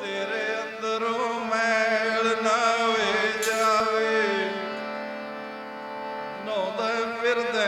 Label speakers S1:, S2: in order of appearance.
S1: ਤੇਰੇ ਅੰਦਰੋਂ ਮੈਲ ਨਾ ਵੇ ਜਾਵੇ। ਨੌਂਦਾ ਫਿਰਦਾ